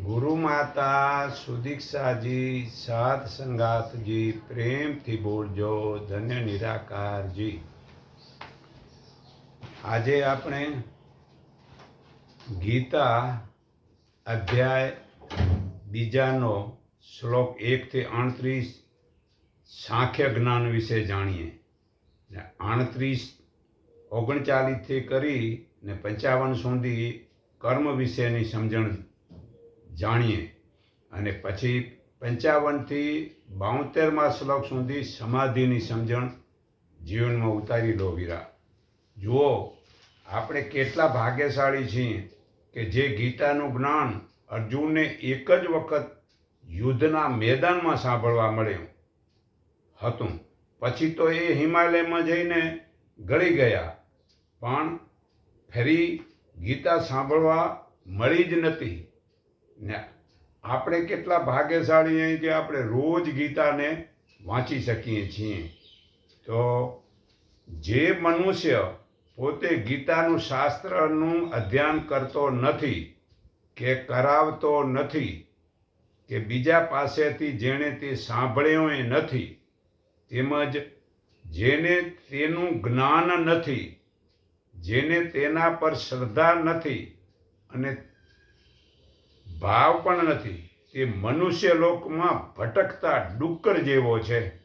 ગુરુ માતા સુદીક્ષાજી સાત સંગાતજી પ્રેમથી બોલજો, ધન્ય નિરાકારજી. આજે આપણે ગીતા અધ્યાય બીજાનો શ્લોક એકથી અણત્રીસ સાંખ્ય જ્ઞાન વિશે જાણીએ. અણત્રીસ ઓગણચાલીસથી કરી ને પંચાવન સુધી કર્મ વિશેની સમજણ જાણીએ. અને પછી પંચાવનથી બાઉતેરમાં શ્લોક સુધી સમાધિની સમજણ જીવનમાં ઉતારી લો વીરા. જુઓ, આપણે કેટલા ભાગ્યશાળી છીએ કે જે ગીતાનું જ્ઞાન અર્જુનને એક જ વખત યુદ્ધના મેદાનમાં સાંભળવા મળ્યું હતું. પછી તો એ હિમાલયમાં જઈને ગળી ગયા, પણ ફરી ગીતા સાંભળવા મળી જ નથી. ને આપણે કેટલા ભાગ્યશાળી છીએ કે આપણે રોજ ગીતાને વાંચી શકીએ છીએ. તો જે મનુષ્ય પોતે ગીતાનું શાસ્ત્રનું અધ્યયન કરતો નથી કે કરાવતો નથી કે બીજા પાસેથી જેણે તે સાંભળ્યો એ નથી, તેમજ જેને તેનું જ્ઞાન નથી, જેને તેના પર શ્રદ્ધા નથી અને ભાવ પણ નથી. તે મનુષ્ય લોકમાં ભટકતા ડુક્કર જેવો છે.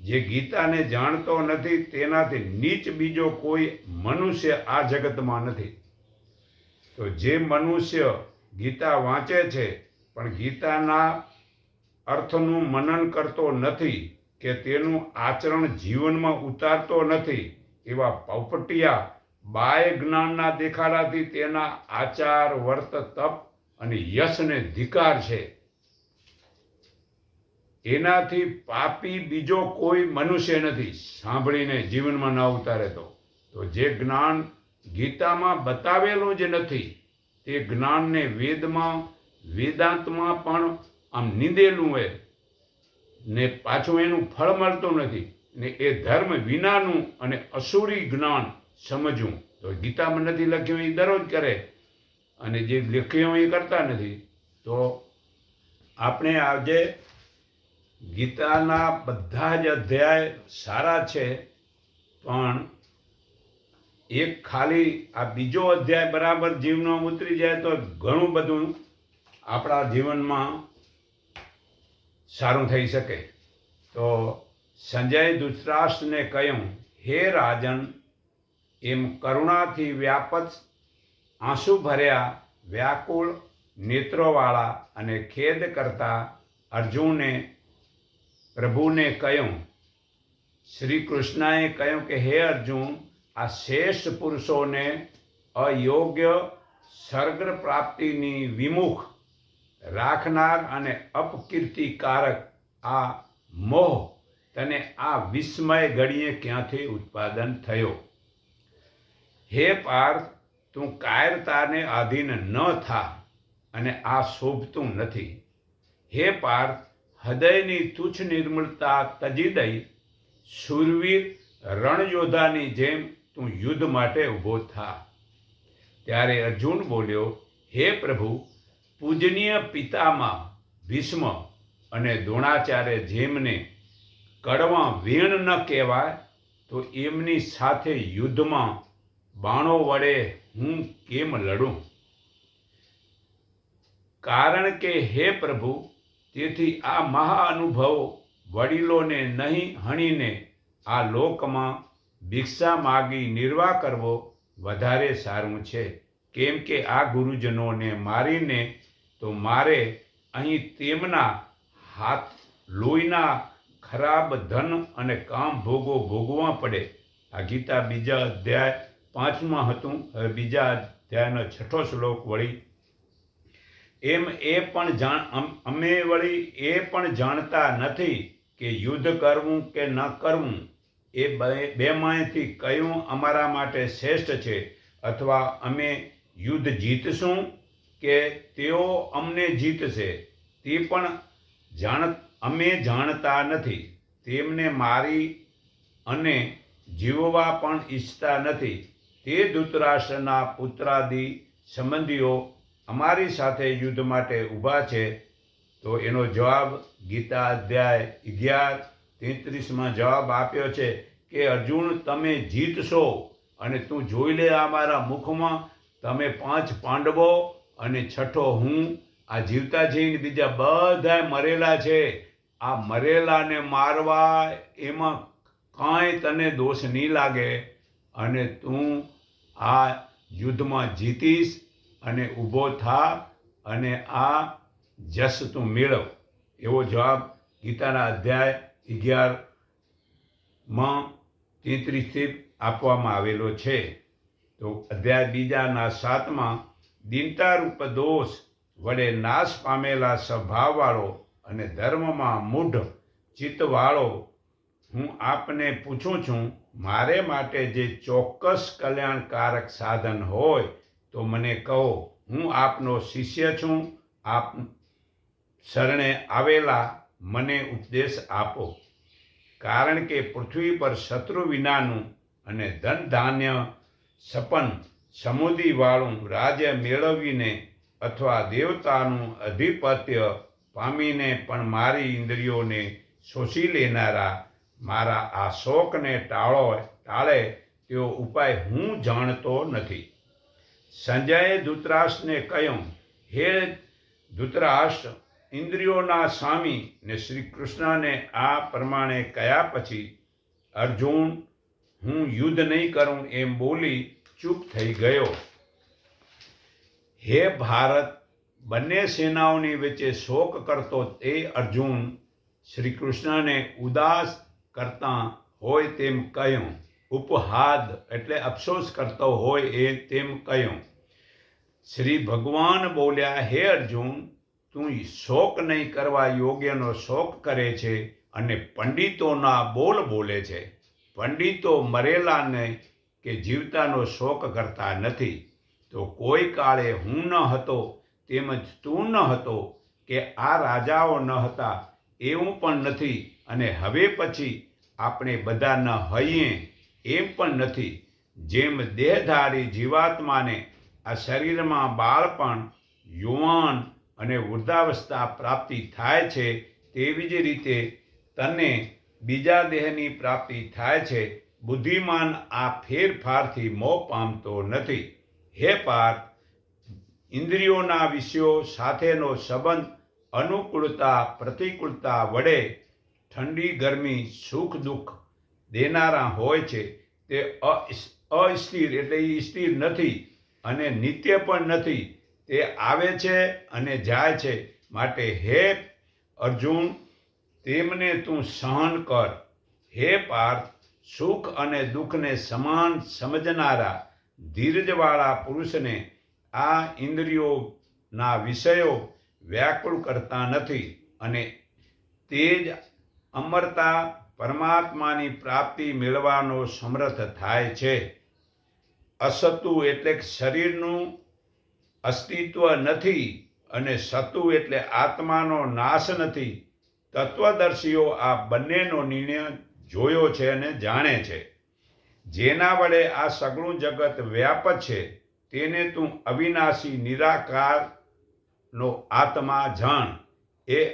જે ગીતાને જાણતો નથી, તેનાથી નીચ બીજો કોઈ મનુષ્ય આ જગતમાં નથી. તો જે મનુષ્ય ગીતા વાંચે છે, પણ ગીતાના અર્થનું મનન કરતો નથી કે તેનું આચરણ જીવનમાં ઉતારતો નથી, એવા પૌપટિયા બાય જ્ઞાનના દેખાડાથી તેના આચાર, વર્ત, તપ અને યશને ધિકાર છે. એનાથી પાપી બીજો કોઈ મનુષ્ય નથી. સાંભળીને જીવનમાં ન ઉતારે તો. તો જે જ્ઞાન ગીતામાં બતાવેલું જ નથી, તે જ્ઞાનને વેદમાં, વેદાંતમાં પણ આમ નીંદેલું હોય ને પાછું એનું ફળ મળતું નથી ને એ ધર્મ વિનાનું અને અસુરી જ્ઞાન સમજવું. તો ગીતામાં નથી લખ્યું, એ દરરોજ કરે. અને જે લખ્યું એ કરતા નથી, તો આપણે આજે ગીતાના બધા જ અધ્યાય સારા છે, પણ એક ખાલી આ બીજો અધ્યાય બરાબર જીવનો ઉતરી જાય તો ઘણું બધું આપણા જીવનમાં સારું થઈ શકે. તો સંજય ધૃતરાષ્ટ્રને કહ્યું, હે રાજન, એમ કરુણાથી વ્યાપત આંસુ ભર્યા વ્યાકુળ નેત્રોવાળા અને ખેદ કરતા અર્જુને પ્રભુને કહ્યું શ્રી કૃષ્ણએ કહ્યું કે, હે અર્જુન, આ શ્રેષ્ઠ પુરુષોને અયોગ્ય સર્ગ પ્રાપ્તિની વિમુખ, રાખનાર અને અપકીર્તિકારક આ મોહ તને આ વિસ્મય ઘડીએ ક્યાંથી ઉત્પાદન થયો? હે પાર્થ તું કાયરતાને આધીન ન થા અને આ શોભતું નથી. હે પાર્થ, હૃદયની તુચ્છ નિર્મળતા તજી દઈ શૂરવીર રણયોદ્ધાની જેમ તું યુદ્ધ માટે ઊભો થા. ત્યારે અર્જુન બોલ્યો, હે પ્રભુ, પૂજનીય પિતામાં ભીષ્મ અને દ્રોણાચાર્ય જેમને કડવા વેણ ન કહેવાય, તો એમની સાથે યુદ્ધમાં બાણો વડે હું કેમ લડું? કારણ કે હે પ્રભુ, તેથી આ મહાઅનુભવો વડીલોને નહીં હણીને આ લોકમાં ભિક્ષા માગી નિર્વાહ કરવો વધારે સારું છે. કેમ કે આ ગુરુજનોને મારીને તો મારે અહીં તેમના હાથ, લોહીના ખરાબ ધન અને કામ ભોગો ભોગવા પડે. આ ગીતા બીજા અધ્યાય પાંચમાં હતું, હવે બીજા અધ્યાયનો છઠ્ઠો શ્લોક વળી. એમ એ પણ જાણ, અમ- વળી એ પણ જાણતા નથી કે યુદ્ધ કરવું કે ન કરવું, એ બે- બેમાંથી કયું અમારા માટે શ્રેષ્ઠ છે? અથવા અમે યુદ્ધ જીતશું કે તેઓ અમને જીતશે? તે પણ જાણ, અમે જાણતા નથી. તેમને મારી અને જીવવા પણ ઈચ્છતા નથી. તે ધૃતરાષ્ટ્રના પુત્રાદિ સંબંધીઓ અમારી સાથે યુદ્ધ માટે ઊભા છે. તો એનો જવાબ ગીતા અધ્યાય અગિયાર તેત્રીસમાં જવાબ આપ્યો છે કે, અર્જુન, તમે જીતશો અને તું જોઈ લે આ મારા મુખમાં. તમે પાંચ પાંડવો અને છઠ્ઠો હું. આ જીવતા જઈને બીજા બધા મરેલા છે. આ મરેલાને મારવા એમાં કાંઈ તને દોષ નહીં લાગે અને તું આ યુદ્ધમાં જીતીશ અને ઊભો થા અને આ જસ તું મેળવ. એવો જવાબ ગીતાના અધ્યાય અગિયારમાં તેત્રીસથી આપવામાં આવેલો છે. તો અધ્યાય બીજાના સાતમાં, દીનતારૂપ દોષ વડે નાશ પામેલા સ્વભાવવાળો અને ધર્મમાં મૂઢ ચિત્તવાળો હું આપને પૂછું છું મારે માટે જે ચોક્કસ કલ્યાણકારક સાધન હોય, તો મને કહો, હું આપનો શિષ્ય છું, આપ શરણે આવેલા મને ઉપદેશ આપો. કારણ કે પૃથ્વી પર શત્રુ વિનાનું અને ધન ધાન્ય સપન સમુદીવાળું રાજ્ય મેળવીને અથવા દેવતાનું અધિપત્ય પામીને પણ મારી ઇન્દ્રિયોને શોષી લેનારા મારા આ શોકને ટાળો ટાળે તેવો ઉપાય હું જાણતો નથી. સંજયે ધૂતરાષ્ટ્રને કહ્યું, હે ધૂતરાષ્ટ્ર, ઇન્દ્રિયોના સ્વામી ને શ્રી કૃષ્ણને આ પ્રમાણે કહ્યા પછી? અર્જુન, હું યુદ્ધ નહીં કરું એમ બોલી ચૂપ થઈ ગયો. હે ભારત, બંને સેનાઓની વચ્ચે શોક કરતો તે અર્જુન શ્રી કૃષ્ણને ઉદાસ કરતા હોય તેમ કહ્યું. ઉપહાદ એટલે અફસોસ કરતો હોય એ તેમ કહ્યું. શ્રી ભગવાન બોલ્યા, હે અર્જુન, તું શોક નહીં કરવા યોગ્યનો શોક કરે છે અને પંડિતોના બોલ બોલે છે. પંડિતો મરેલાને કે જીવતાનો શોક કરતા નથી. તો કોઈ કાળે હું ન હતો, તેમજ તું ન હતો કે આ રાજાઓ ન હતા એવું પણ નથી. અને હવે પછી આપણે બધા ન હઈએ એમ પણ નથી. જેમ દેહધારી જીવાત્માને આ શરીરમાં બાળપણ, યુવાન અને વૃદ્ધાવસ્થા પ્રાપ્તિ થાય છે તેવી જ રીતે તને બીજા દેહની પ્રાપ્તિ થાય છે. બુદ્ધિમાન આ ફેરફારથી મોહ પામતો નથી. હે પાર્થ, ઇન્દ્રિયોના વિષયો સાથેનો સંબંધ અનુકૂળતા, પ્રતિકૂળતા વડે ઠંડી, ગરમી, સુખ, દુઃખ દેનારા હોય છે. તે અસ્થિર એટલે એ સ્થિર નથી અને નિત્ય પણ નથી. તે આવે છે અને જાય છે માટે હે અર્જુન, તેમને તું સહન કર. હે પાર્થ, સુખ અને દુઃખને સમાન સમજનારા ધીરજવાળા પુરુષને આ ઇન્દ્રિયોના વિષયો વ્યાકુળ કરતા નથી અને તે જ અમરતા પરમાત્માની પ્રાપ્તિ મેળવાનો સમર્થ થાય છે. અસતુ એટલે શરીરનું અસ્તિત્વ નથી અને સતુ એટલે આત્માનો નાશ નથી. તત્વદર્શીઓ આ બંનેનો નિર્ણય જોયો છે અને જાણે છે. જેના વડે આ સગળું જગત વ્યાપ છે, તેને તું અવિનાશી નિરાકારનો આત્મા જાણ. એ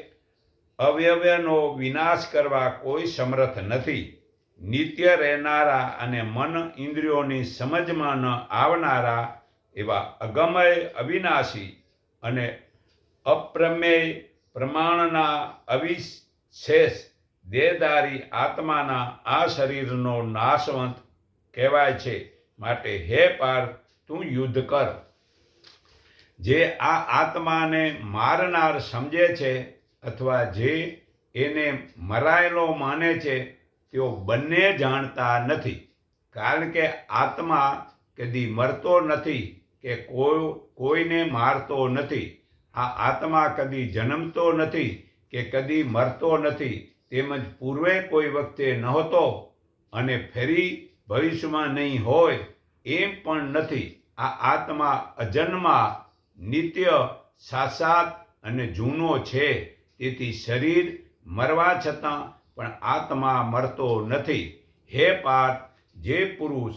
અવયવનો વિનાશ કરવા કોઈ સમર્થ નથી. નિત્ય રહેનારા અને મન ઇન્દ્રિયોની સમજમાં ન આવનારા એવા અગમય અવિનાશી અને અપ્રમેય પ્રમાણના અવિશેષ દેહધારી આત્માના આ શરીરનો નાશવંત કહેવાય છે. માટે હે પાર તું યુદ્ધ કર. જે આ આત્માને મારનાર સમજે છે અથવા જે એને મરાયેલો માને છે, તેઓ બંને જાણતા નથી. કારણ કે આત્મા કદી મરતો નથી કે કોઈ, કોઈને મારતો નથી. આ આત્મા કદી જન્મતો નથી કે કદી મરતો નથી. તેમજ પૂર્વે કોઈ વખતે નહોતો અને ફરી ભવિષ્યમાં નહીં હોય એમ પણ નથી. આ આત્મા અજન્મા નિત્ય સાસાત અને જૂનો છે. તેથી શરીર મરવા છતાં પણ આત્મા મરતો નથી. હે પાર્થ, જે પુરુષ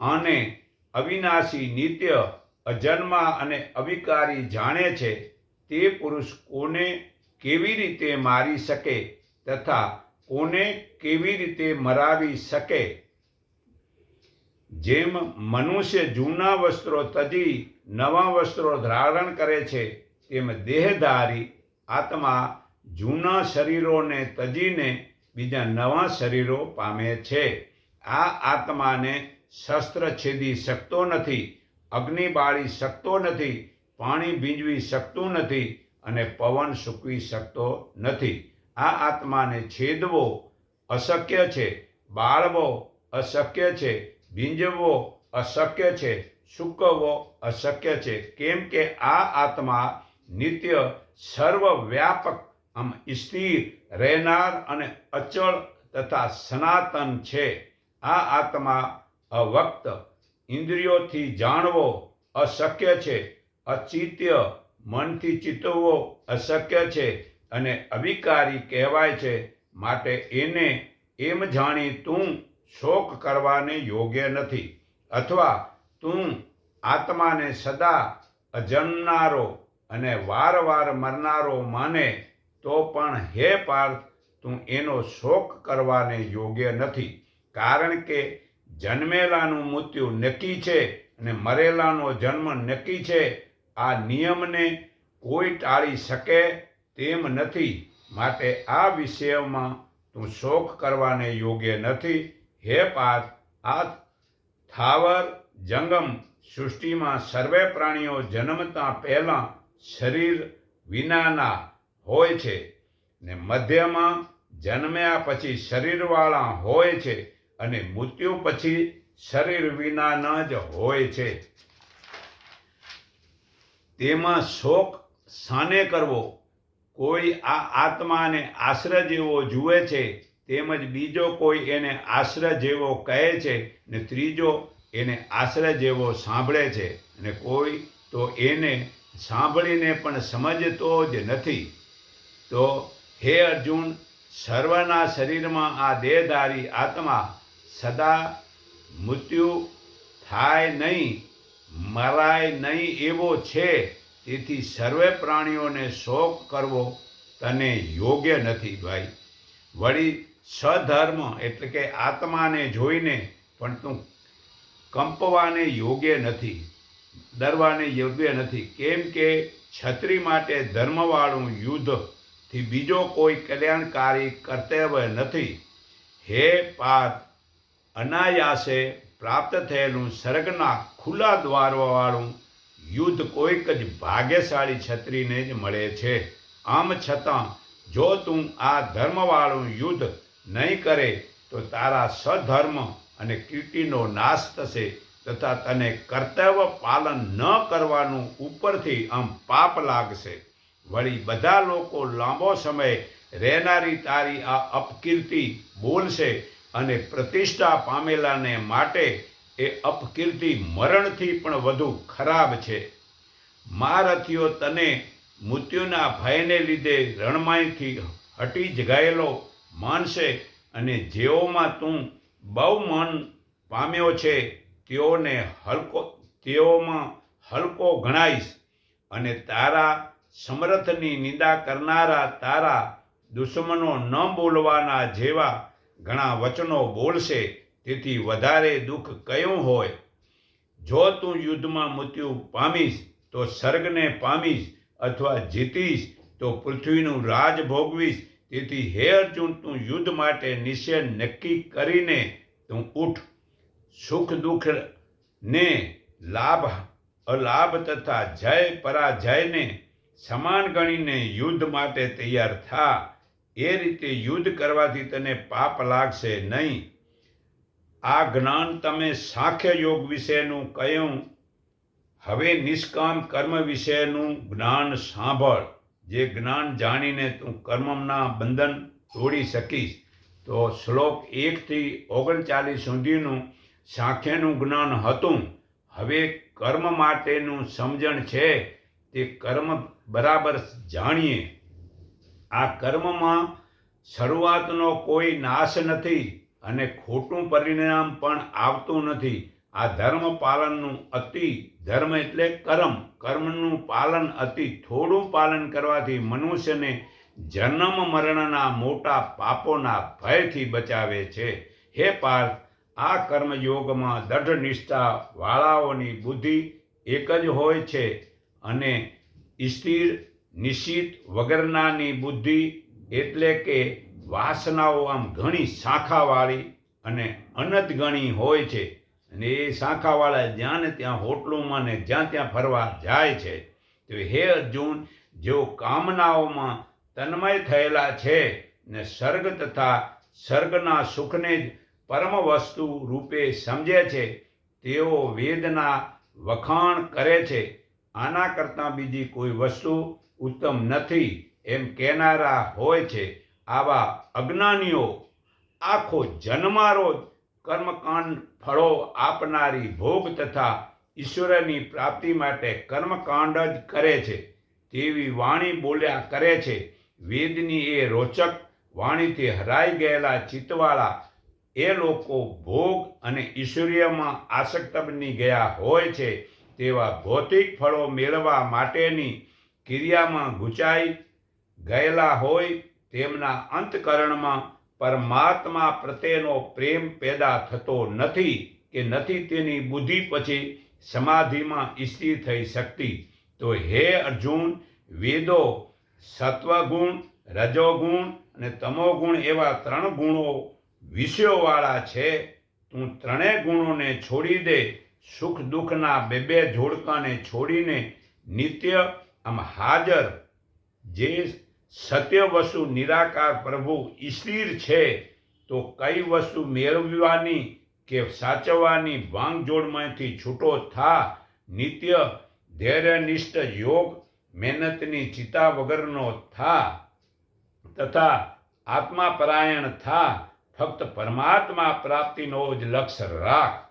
અને અવિનાશી નિત્ય, અજન્મા અને અવિકારી જાણે છે, તે પુરુષ કોને કેવી રીતે મારી શકે તથા કોને કેવી રીતે મરાવી શકે? જેમ મનુષ્ય જૂના વસ્ત્રો તજી, નવા વસ્ત્રો ધારણ કરે છે, તેમ દેહધારી આત્મા જૂના શરીરોને તજીને બીજા નવા શરીરો પામે છે. આ આત્માને શસ્ત્ર છેદી શકતો નથી, અગ્નિ બાળી શકતો નથી, પાણી ભીંજવી શકતું નથી અને પવન સૂકવી શકતો નથી. આ આત્માને છેદવો અશક્ય છે, બાળવો અશક્ય છે ભીંજવો અશક્ય છે, સૂકવવો અશક્ય છે. કેમ કે આ આત્મા નિત્ય સર્વવ્યાપક આમ સ્થિર, રહેનાર અને અચળ તથા સનાતન છે. આ આત્મા અવક્ત ઇન્દ્રિયોથી જાણવો અશક્ય છે, અચિત્ય મનથી ચિતવવો અશક્ય છે અને અવિકારી કહેવાય છે. માટે એને એમ જાણી તું શોક કરવાને યોગ્ય નથી. અથવા તું આત્માને સદા અજમનારો અને વારવાર મરનારો માને, તો પણ હે પાર્થ, તું એનો શોક કરવાને યોગ્ય નથી. કારણ કે જન્મેલાનું મૃત્યુ નક્કી છે અને મરેલાનો જન્મ નક્કી છે. આ નિયમને કોઈ ટાળી શકે તેમ નથી. માટે આ વિષયમાં તું શોક કરવાને યોગ્ય નથી. હે પાર્થ આ થાવર જંગમ સૃષ્ટિમાં સર્વે પ્રાણીઓ જન્મતા પહેલાં શરીર વિનાના હોય છે ને મધ્યમાં જન્મ્યા પછી શરીરવાળા હોય છે અને મૃત્યુ પછી શરીર વિનાના જ હોય છે. તેમાં શોક સાને કરવો. કોઈ આ આત્માને આશ્રય જેવો જુએ છે તેમજ બીજો કોઈ એને આશ્રય જેવો કહે છે ને ત્રીજો એને આશ્રય જેવો સાંભળે છે અને કોઈ તો એને સાંભળીને પણ સમજતો જ નથી. તો હે અર્જુન, સર્વના શરીરમાં આ દેહધારી આત્મા સદા મૃત્યુ થાય નહીં, મરાય નહીં એવો છે. તેથી સર્વે પ્રાણીઓને શોક કરવો તને યોગ્ય નથી ભાઈ. વળી સધર્મ એટલે કે આત્માને જોઈને પણ તું કંપવાને યોગ્ય નથી, ડરવાને યોગ્ય નથી. કેમ કે છત્રી માટે ધર્મવાળું યુદ્ધથી બીજો કોઈ કલ્યાણકારી કર્તવ્ય નથી. હે પાર્થ અનાયાસે પ્રાપ્ત થયેલું સર્ગના ખુલ્લા દ્વારવાળું યુદ્ધ કોઈક જ ભાગ્યશાળી છત્રીને જ મળે છે. આમ છતાં, જો તું આ ધર્મવાળું યુદ્ધ નહીં કરે, તો તારા સધર્મ અને કીર્તિનો નાશ થશે તથા તને કર્તવ્ય પાલન ન કરવાનું ઉપરથી આમ પાપ લાગશે. વળી બધા લોકો લાંબો સમય રહેનારી તારી આ અપકીર્તિ બોલશે અને પ્રતિષ્ઠા પામેલાને માટે એ અપકીર્તિ મરણથી પણ વધુ ખરાબ છે. મહારથીઓ તને મૃત્યુના ભયને લીધે રણમાયથી હટી જ ગયેલો માનશે અને જેઓમાં તું બહુ મન પામ્યો છે, તેઓને હલકો, તેઓમાં હલકો ગણાઈશ અને તારા સમર્થની નિંદા કરનારા તારા દુશ્મનો ન બોલવાના જેવા ઘણા વચનો બોલશે, તેથી વધારે દુઃખ કયું હોય? જો તું યુદ્ધમાં મૃત્યુ પામીશ, તો સર્ગને પામીશ અથવા જીતીશ, તો પૃથ્વીનું રાજ ભોગવીશ તેથી હે અર્જુન, તું યુદ્ધ માટે નિશ્ચય નક્કી કરીને તું ઉઠ. સુખ દુઃખ ને લાભ, અલાભ તથા જય પરાજયને સમાન ગણીને યુદ્ધ માટે તૈયાર થા. એ રીતે યુદ્ધ કરવાથી તને પાપ લાગશે નહીં. આ જ્ઞાન તમે સાંખ્ય યોગ વિશેનું કહ્યું હવે નિષ્કામ કર્મ વિશેનું જ્ઞાન સાંભળ. જે જ્ઞાન જાણીને તું કર્મના બંધન તોડી શકીશ, તો શ્લોક એકથી ઓગણચાલીસ સુધીનું સાંખ્યનું જ્ઞાન હતું. હવે કર્મ માટેનું સમજણ છે, તે કર્મ બરાબર જાણીએ. આ કર્મમાં શરૂઆતનો કોઈ નાશ નથી અને ખોટું પરિણામ પણ આવતું નથી. આ ધર્મ પાલનનું અતિ ધર્મ એટલે કર્મ. કર્મનું પાલન અતિ થોડું પાલન કરવાથી મનુષ્યને જન્મ મરણના મોટા પાપોના ભયથી બચાવે છે. હે પાર્થ, આ કર્મયોગમાં દઢ નિષ્ઠા વાળાઓની બુદ્ધિ એક જ હોય છે અને સ્થિર, નિશ્ચિત વગરનાની બુદ્ધિ એટલે કે વાસનાઓ આમ ઘણી શાખાવાળી અને અનંત હોય છે. અને એ શાખાવાળા જ્યાં ને ત્યાં હોટલોમાં ને જ્યાં ત્યાં ફરવા જાય છે, તો હે અર્જુન, જેઓ કામનાઓમાં તન્મય થયેલા છે ને સર્ગ તથા સર્ગના સુખને જ પરમ વસ્તુ રૂપે સમજે છે, તેઓ વેદના વખાણ કરે છે. આના કરતાં બીજી કોઈ વસ્તુ ઉત્તમ નથી એમ કહેનારા હોય છે આવા અજ્ઞાનીઓ. આખો જન્મારો જ કર્મકાંડ ફળો આપનારી ભોગ તથા ઈશ્વરની પ્રાપ્તિ માટે કર્મકાંડ જ કરે છે. તેવી વાણી બોલ્યા કરે છે. વેદની એ રોચક વાણીથી હરાઈ ગયેલા ચિત્તવાળા એ લોકો ભોગ અને ઈશ્વરીયમાં આસક્ત બની ગયા હોય છે તેવા ભૌતિક ફળો મેળવવા માટેની ક્રિયામાં ગુચાઈ ગયેલા હોય તેમના અંતકરણમાં પરમાત્મા પ્રત્યેનો પ્રેમ પેદા થતો નથી કે નથી તેની બુદ્ધિ પછી સમાધિમાં સ્થિર થઈ શકતી. તો હે અર્જુન, વેદો, સત્વગુણ, રજોગુણ અને તમોગુણ એવા ત્રણ ગુણો વિષયોવાળા છે. તું ત્રણેય ગુણોને છોડી દે, સુખ દુઃખના બે બે જોડકાને છોડીને નિત્ય આમ હાજર જે સત્ય વસ્તુ નિરાકાર પ્રભુ ઈશ્વર છે, તો કઈ વસ્તુ મેળવવાની કે સાચવવાની ભાંગજોડમાંથી છૂટો થા? નિત્ય ધૈર્યનિષ્ઠ યોગ મહેનતની ચિતા વગરનો થા તથા આત્મા પરાયણ થા? ફક્ત પરમાત્મા પ્રાપ્તિનો જ લક્ષ્ય રાખ.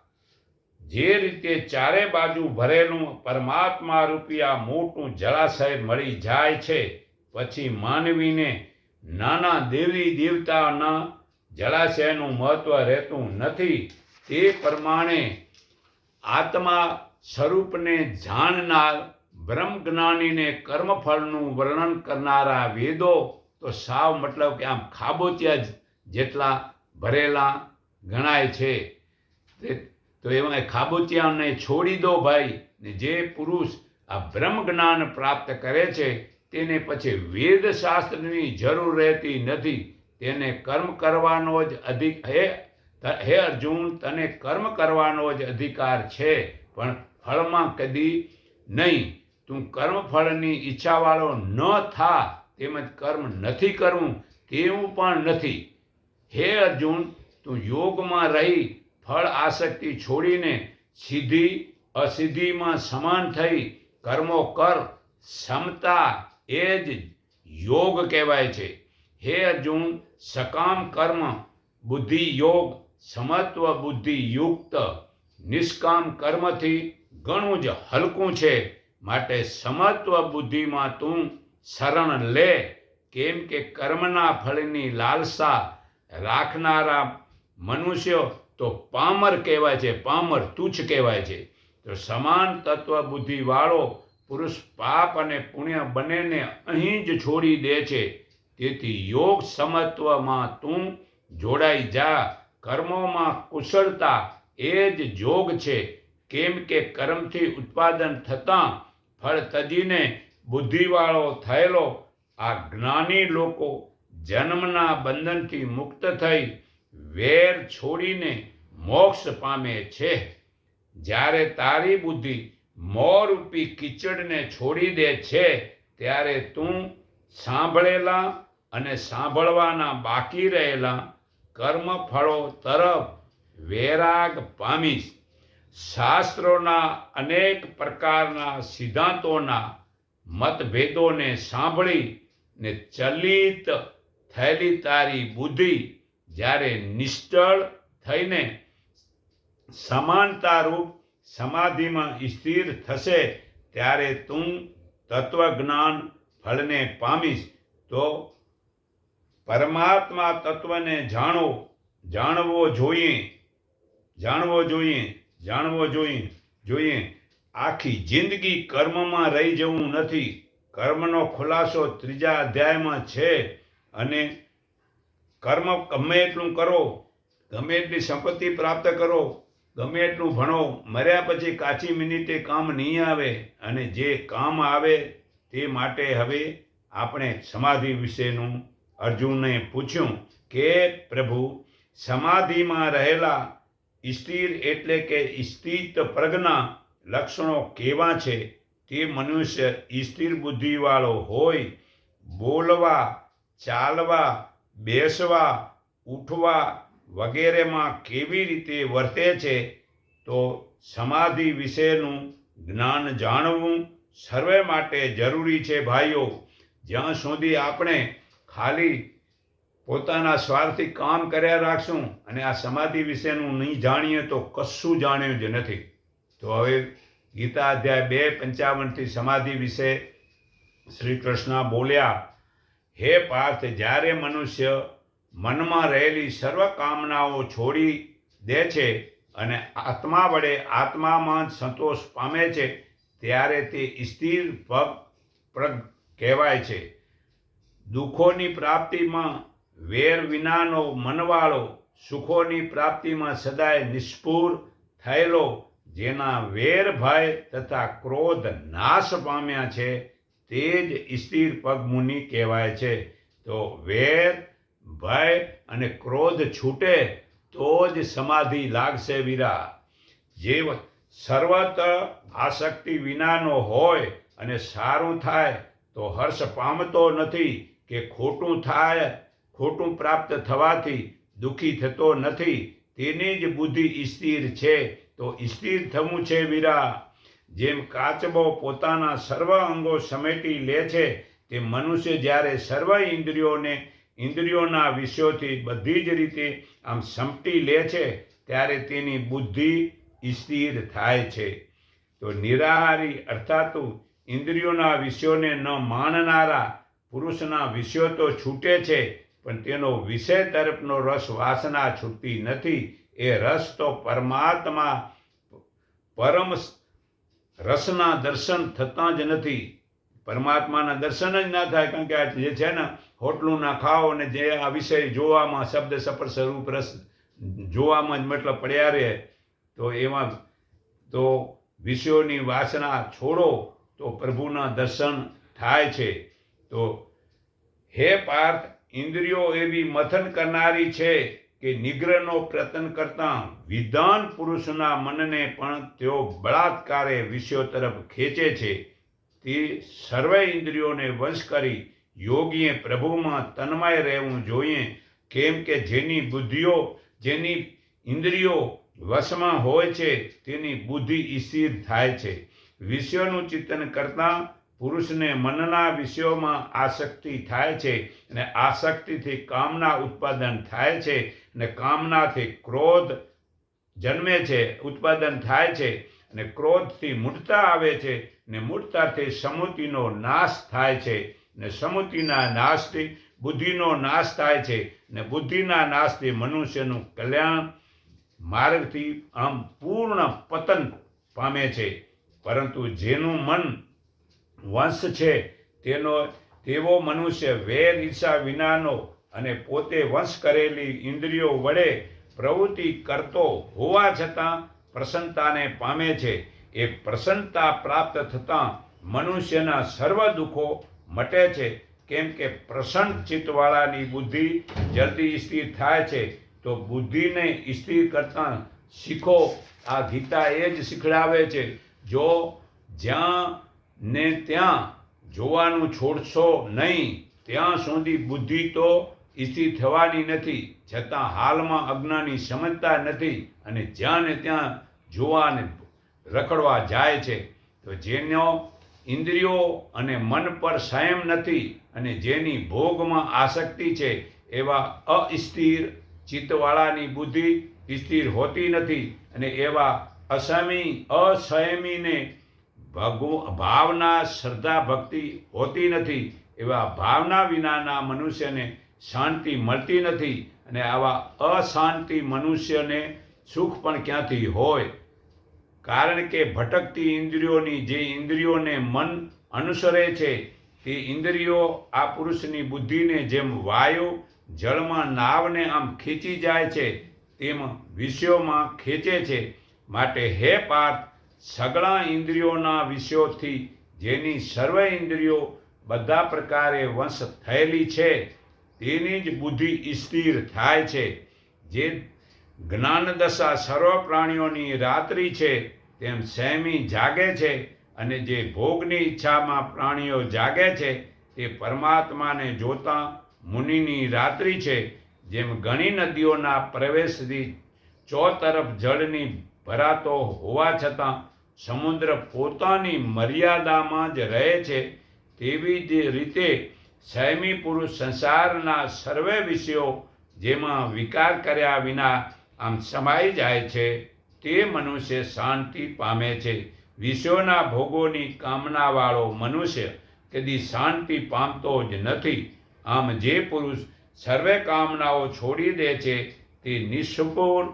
જે રીતે ચારે બાજુ ભરેલું પરમાત્મા રૂપિયા મોટું જળાશય મળી જાય છે પછી માનવીને નાના દેવી દેવતાના જળાશયનું મહત્વ રહેતું નથી. તે પ્રમાણે આત્મા સ્વરૂપને જાણનાર બ્રહ્મ જ્ઞાનીને કર્મફળનું વર્ણન કરનારા વેદો તો સાવ મતલબ કે આમ ખાબોચિયા જ જેટલા ભરેલા ગણાય છે. તો એમાં ખાબોચિયાને છોડી દો ભાઈ ને જે પુરુષ આ બ્રહ્મ જ્ઞાન પ્રાપ્ત કરે છે તેને પછી વેદશાસ્ત્રની જરૂર રહેતી નથી. તેને કર્મ કરવાનો જ અધિક હે હે અર્જુન, તને કર્મ કરવાનો જ અધિકાર છે, પણ ફળમાં કદી નહીં. તું કર્મ ફળની ઈચ્છાવાળો ન થા, તેમજ કર્મ નથી કરવું, તેવું પણ નથી. હે અર્જુન, તું યોગમાં રહી, ફળ આસક્તિ છોડીને સિદ્ધિ અસિદ્ધિમાં સમાન થઈ. કર્મો કર ક્ષમતા એ જ યોગ કહેવાય છે. હે અર્જુન, સકામ કર્મ, બુદ્ધિ યોગ, સમત્વ બુદ્ધિ યુક્ત, નિષ્કામ કર્મથી ઘણું જ હલકું છે. માટે સમત્વ બુદ્ધિમાં તું શરણ લે. કેમ કે કર્મના ફળની લાલસા રાખનારા મનુષ્યો તો પામર કહેવાય છે. પામર તુચ્છ કહેવાય છે. તો સમાન તત્વ બુદ્ધિવાળો પુરુષ પાપ અને પુણ્ય બંનેને અહીં જ છોડી દે છે. તેથી યોગ સમત્વમાં તું જોડાઈ જા. કર્મોમાં કુશળતા એ જ જોગ છે. કેમ કે કર્મથી ઉત્પાદન થતાં ફળ તજીને બુદ્ધિવાળો થયેલો, આ જ્ઞાની લોકો જન્મના બંધનથી મુક્ત થઈ વેર છોડીને મોક્ષ પામે છે. જ્યારે તારી બુદ્ધિ મોંરૂપી કીચડને છોડી દે છે, ત્યારે તું સાંભળેલા અને સાંભળવાના બાકી રહેલા કર્મફળો તરફ વૈરાગ પામીશ. શાસ્ત્રોના અનેક પ્રકારના સિદ્ધાંતોના મતભેદોને સાંભળી ને ચલિત થયેલી તારી બુદ્ધિ જ્યારે નિષ્ઠળ થઈને સમાનતારૂપ સમાધિમાં સ્થિર થશે, ત્યારે તું તત્વજ્ઞાન ફળને પામીશ. તો પરમાત્મા તત્વને જાણો, જાણવો જોઈએ જાણવો જોઈએ જાણવો જોઈએ જોઈએ. આખી જિંદગી કર્મમાં રહી જવું નથી. કર્મનો ખુલાસો ત્રીજા અધ્યાયમાં છે અને કર્મ ગમે એટલું કરો, ગમે એટલી સંપત્તિ પ્રાપ્ત કરો ગમે એટલું ભણો, મર્યા પછી કાચી મિનિટે કામ નહીં આવે અને જે કામ આવે તે માટે હવે આપણે સમાધિ વિશેનું અર્જુનને પૂછ્યું કે, પ્રભુ, સમાધિમાં રહેલા સ્થિર એટલે કે સ્થિત પ્રજ્ઞા લક્ષણો કેવા છે? તે મનુષ્ય સ્થિર બુદ્ધિવાળો હોય, બોલવા, ચાલવા, બેસવા, ઉઠવા વગેરેમાં કેવી રીતે વર્તે છે, તો સમાધિ વિશેનું જ્ઞાન જાણવું સર્વે માટે જરૂરી છે ભાઈઓ. જ્યાં સુધી આપણે ખાલી પોતાના સ્વાર્થથી કામ કર્યા રાખશું અને આ સમાધિ વિશેનું નહીં જાણીએ, તો કશું જાણ્યું જ નથી. તો હવે ગીતા અધ્યાય બે પંચાવનથી સમાધિ વિશે શ્રી કૃષ્ણ બોલ્યા, હે પાર્થ, જ્યારે મનુષ્ય મનમાં રહેલી સર્વ કામનાઓ છોડી દે છે અને આત્મા વડે આત્મામાં સંતોષ પામે છે, ત્યારે તે સ્થિર પગ પ્રગ કહેવાય છે. દુઃખોની પ્રાપ્તિમાં વેર વિનાનો મનવાળો, સુખોની પ્રાપ્તિમાં સદાય નિષ્ફુર થયેલો, જેના વેર ભય તથા ક્રોધ નાશ પામ્યા છે, તે જ સ્થિર પગ મુનિ કહેવાય છે. તો વેર ભય અને ક્રોધ છૂટે તો જ સમાધિ લાગશે વીરા. જે સર્વત્ર આસક્તિ વિનાનો હોય અને સારું થાય, તો હર્ષ પામતો નથી કે ખોટું થાય. ખોટું પ્રાપ્ત થવાથી દુઃખી થતો નથી. તેની જ બુદ્ધિ સ્થિર છે, તો સ્થિર થવું છે વીરા. જેમ કાચબો પોતાના સર્વ અંગો સમેટી લે છે તે મનુષ્ય જ્યારે સર્વ ઇન્દ્રિયોને ઇન્દ્રિયોના વિષયોથી બધી જ રીતે આમ સમટી લે છે, ત્યારે તેની બુદ્ધિ સ્થિર થાય છે. તો નિરાહારી અર્થાત ઇન્દ્રિયોના વિષયોને ન માણનારા પુરુષના વિષયો તો છૂટે છે, પણ તેનો વિષય તરફનો રસ વાસના છૂટતી નથી. એ રસ તો પરમાત્મા પરમ રસના દર્શન થતાં જ નથી. પરમાત્માના દર્શન જ ના થાય, કારણ કે આ જે છે ને, હોટલું ના ખાઓ અને જે આ વિષય જોવામાં શબ્દ સફર સ્વરૂપ રસ જોવામાં જ મતલબ પડ્યા રહે, તો એમાં તો વિષયોની વાસના છોડો, તો પ્રભુના દર્શન થાય છે. તો હે પાર્થ, ઇન્દ્રિયો એવી મથન કરનારી છે કે નિગ્રહનો પ્રયત્ન કરતા વિધાન પુરુષના મનને પણ તેઓ બળાત્કારે વિષયો તરફ ખેંચે છે. તે સર્વે ઇન્દ્રિયોને વશ કરી યોગીએ પ્રભુમાં તન્મય રહેવું જોઈએ, કેમ કે જેની બુદ્ધિઓ, જેની ઇન્દ્રિયો વશમાં હોય છે, તેની બુદ્ધિ સ્થિર થાય છે. વિષયોનું ચિંતન કરતાં પુરુષને મનના વિષયોમાં આસક્તિ થાય છે અને આસક્તિથી કામના ઉત્પાદન થાય છે અને કામનાથી ક્રોધ જન્મે છે, ઉત્પાદન થાય છે. અને ક્રોધથી મૂઢતા આવે છે ને મૂઢતાથી સમૃતિનો નાશ થાય છે ને સમૃતિના નાશથી બુદ્ધિનો નાશ થાય છે ને બુદ્ધિના નાશથી મનુષ્યનું કલ્યાણ માર્ગથી આમ પૂર્ણ પતન પામે છે. પરંતુ જેનું મન વંશ છે, તેનો, તેવો મનુષ્ય વેર ઈર્ષા વિનાનો અને પોતે વંશ કરેલી ઇન્દ્રિયો વડે પ્રવૃત્તિ કરતો હોવા છતાં પ્રસન્નતાને પામે છે. એ પ્રસન્નતા પ્રાપ્ત થતાં મનુષ્યના સર્વ દુઃખો મટે છે. કેમ કે પ્રસન્ન ચિત્તવાળાની બુદ્ધિ જલ્દી સ્થિર થાય છે. તો બુદ્ધિને સ્થિર કરતાં શીખો. આ ગીતા એ જ શીખડાવે છે. જો જ્યાં ને ત્યાં જોવાનું છોડશો નહીં, ત્યાં સુધી બુદ્ધિ તો સ્થિર થવાની નથી, છતાં હાલમાં અજ્ઞાની સમજતા નથી અને જ્યાં ને ત્યાં જોવાને રખડવા જાય છે. તો જેનો ઇન્દ્રિયો અને મન પર સંયમ નથી અને જેની ભોગમાં આસક્તિ છે, એવા અસ્થિર ચિત્તવાળાની બુદ્ધિ સ્થિર હોતી નથી અને એવા અસમી, અસંયમીને ભાવના, શ્રદ્ધા, ભક્તિ હોતી નથી. એવા ભાવના વિનાના મનુષ્યને શાંતિ મળતી નથી અને આવા અશાંતિ મનુષ્યને સુખ પણ ક્યાંથી હોય? કારણ કે ભટકતી ઇન્દ્રિયોની જે ઇન્દ્રિયોને મન અનુસરે છે, તે ઇન્દ્રિયો આ પુરુષની બુદ્ધિને જેમ વાયુ જળમાં નાવને આમ ખેંચી જાય છે, તેમ વિષયોમાં ખેંચે છે. માટે હે પાર્થ, સગળા ઇન્દ્રિયોના વિષયોથી જેની સર્વ ઇન્દ્રિયો બધા પ્રકારે વંશ થયેલી છે તેની જ બુદ્ધિ સ્થિર થાય છે. જે જ્ઞાનદશા સર્વ પ્રાણીઓની રાત્રિ છે, તેમ સહેમી જાગે છે અને જે ભોગની ઈચ્છામાં પ્રાણીઓ જાગે છે, તે પરમાત્માને જોતા મુનિની રાત્રિ છે, જેમ ઘણી નદીઓના પ્રવેશથી ચોતરફ જળની ભરાતો હોવા છતાં સમુદ્ર પોતાની મર્યાદામાં જ રહે છે, તેવી જ રીતે સંયમી પુરુષ સંસારના સર્વે વિષયો જેમાં વિકાર કર્યા વિના આમ સમાઈ જાય છે, તે મનુષ્ય શાંતિ પામે છે. વિષયોના ભોગોની કામનાવાળો મનુષ્ય કદી શાંતિ પામતો જ નથી. આમ જે પુરુષ સર્વે કામનાઓ છોડી દે છે, તે નિષ્ફળ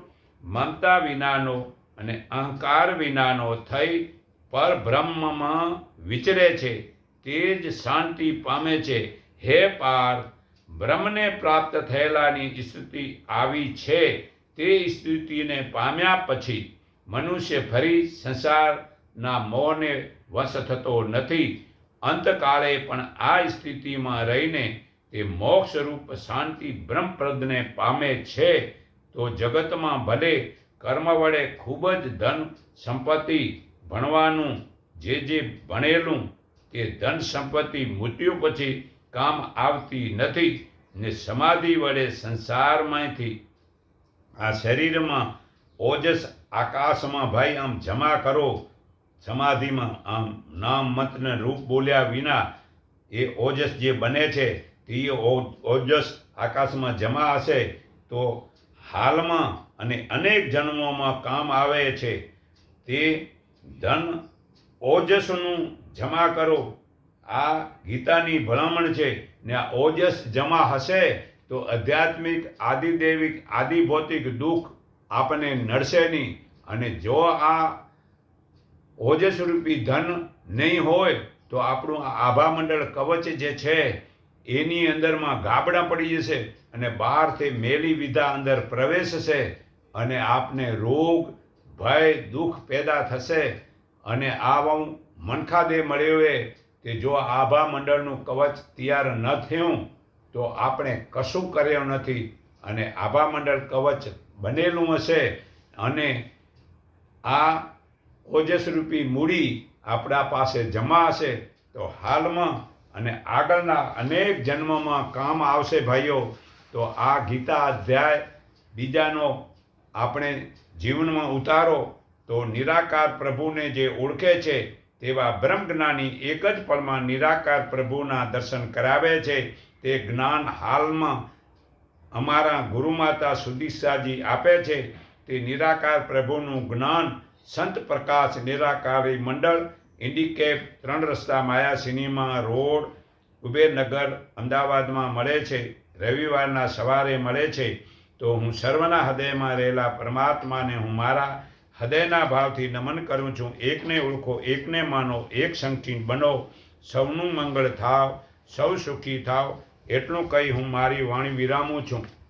મમતા વિનાનો અને અહંકાર વિનાનો થઈ પરબ્રહ્મમાં વિચરે છે. તે જ શાંતિ પામે છે. હે પાર્થ બ્રહ્મને પ્રાપ્ત થયેલાની સ્થિતિ આવી છે. તે સ્થિતિને પામ્યા પછી મનુષ્ય ફરી સંસારના મોહને વશ થતો નથી. અંતકાળે પણ આ સ્થિતિમાં રહીને તે મોક્ષરૂપ શાંતિ બ્રહ્મપ્રદને પામે છે. તો જગતમાં ભલે કર્મ વડે ખૂબ જ ધન સંપત્તિ ભણવાનું જે જે ભણેલું તે ધન સંપત્તિ મૃત્યુ પછી કામ આવતી નથી ને સમાધિ વડે સંસારમાંથી આ શરીરમાં ઓજસ આકાશમાં ભાઈ આમ જમા કરો. સમાધિમાં આમ નામ મતને રૂપ બોલ્યા વિના એ ઓજસ જે બને છે તે ઓજસ આકાશમાં જમા હશે તો હાલમાં અને અનેક જન્મોમાં કામ આવે છે. તે ધન ઓજસનું જમા કરો. આ ગીતાની ભલામણ છે ને આ ઓજસ જમા હશે તો આધ્યાત્મિક, આદિદેવિક, આદિભૌતિક દુઃખ આપણને નડશે નહીં. અને જો આ ઓજસ રૂપી ધન નહીં હોય તો આપણું આ આભા કવચ જે છે એની અંદરમાં ગાબડા પડી જશે અને બહારથી મેલી વિધા અંદર પ્રવેશશે અને આપને રોગ, ભય, દુઃખ પેદા થશે અને આવું મનખાદે મળ્યો તે જો આભા મંડળનું કવચ તૈયાર ન થયું, તો આપણે કશું કર્યું નથી. અને આભા મંડળ કવચ બનેલું હશે અને આ ઓજસરૂપી મૂડી આપણા પાસે જમા હશે, તો હાલમાં અને આગળના અનેક જન્મમાં કામ આવશે ભાઈઓ. તો આ ગીતા અધ્યાય બીજાનો આપણે જીવનમાં ઉતારો, તો નિરાકાર પ્રભુને જે ઓળખે છે તેવા બ્રહ્મજ્ઞાની એક જ પળમાં નિરાકાર પ્રભુના દર્શન કરાવે છે. તે જ્ઞાન હાલમાં અમારા ગુરુમાતા સુદીશાજી આપે છે. તે નિરાકાર પ્રભુનું જ્ઞાન સંત પ્રકાશ નિરાકારી મંડળ, ઇન્ડિકેપ, ત્રણ રસ્તા માયા સિનેમા રોડ, કુબેરનગર, અમદાવાદમાં મળે છે. રવિવારના સવારે મળે છે. તો હું સર્વના હૃદયમાં રહેલા પરમાત્માને હું મારા હૃદયના ભાવથી નમન કરું છું. એકને ઓળખો, એકને માનો, એક સંગઠી બનો. સૌનું મંગળ થાવ, સૌ સુખી થાવ. એટલું કહી હું મારી વાણી વિરામું છું.